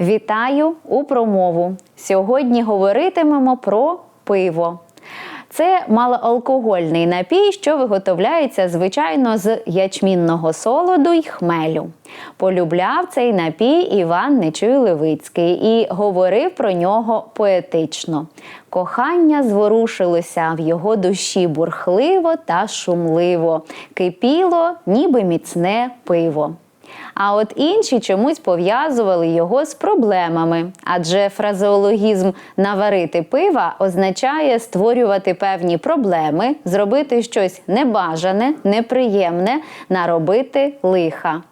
Вітаю у промову. Сьогодні говоритимемо про пиво. Це малоалкогольний напій, що виготовляється звичайно з ячмінного солоду й хмелю. Полюбляв цей напій Іван Нечуй Левицький і говорив про нього поетично. Кохання зворушилося в його душі бурхливо та шумливо, кипіло, ніби міцне пиво. А от інші чомусь пов'язували його з проблемами, адже фразеологізм наварити пива означає створювати певні проблеми, зробити щось небажане, неприємне, наробити лиха.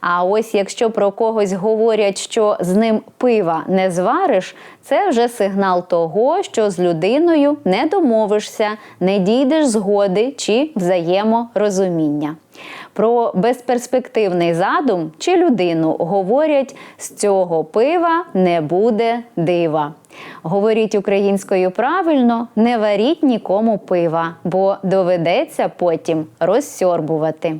А ось якщо про когось говорять, що з ним пива не звариш, це вже сигнал того, що з людиною не домовишся, не дійдеш згоди чи взаєморозуміння. Про безперспективний задум чи людину говорять з цього пива не буде дива. Говоріть українською правильно, не варіть нікому пива, бо доведеться потім розсьорбувати.